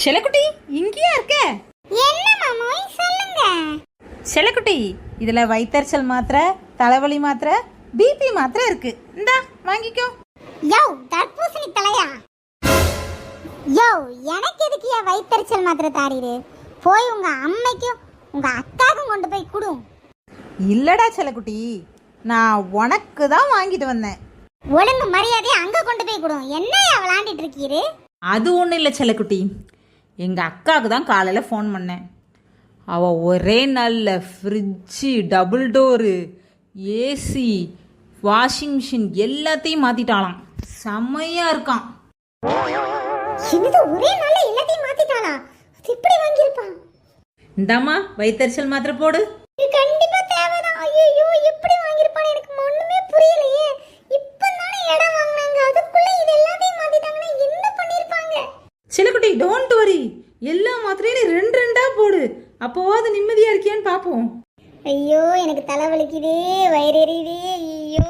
செல்லக்குட்டி இங்கேயா இருக்க? என்ன மாமோய் சொல்லுங்க. செல்லக்குட்டி இதில் வயித்தறிச்சல் மாத்திரை தலைவலி மாத்திரை பிபி மாத்திரை இருக்கு. இந்தா வாங்கிக்கோ. யோ தர்பூசணி தலையா? யோ எனக்கு எதுக்கு ஏன் வயித்தறிச்சல் மாத்திரை தாரீரு? போய் உங்க அம்மைக்கும் உங்க அக்காவுக்கும் கொண்டு போய் குடு. இல்லடா செல்லக்குட்டி நான் உனக்கு தான் வாங்கிட்டு வந்தேன். ஒழுங்கு மரியாதையை அங்க கொண்டு போய் குடு. என்னையா விளாண்டுட்டு இருக்கீரு? அது ஒன்றும் இல்லை செல்லக்குட்டி எங்கள் அக்காவுக்கு தான் காலையில் ஃபோன் பண்ணேன். அவள் ஒரே நாளில் fridge double door AC washing machine எல்லாத்தையும் மாற்றிட்டாளாம் செம்மையாக இருக்கான். என்னது ஒரே நாள்ல எல்லாத்தையும் மாத்திட்டாளா? அது இப்படி வாங்கியிருப்பான் இந்தாம்மா வயித்தறிச்சல் மாத்திரை போடு. டோன்ட் வரி எல்லா மாத்திரையும் நீ ரெண்டு ரெண்டா போடு. அப்போவாது நிம்மதியாக இருக்கியான்னு பார்ப்போம் ஐயோ எனக்கு தலை வலிக்குதே வயிறு ஐயோ.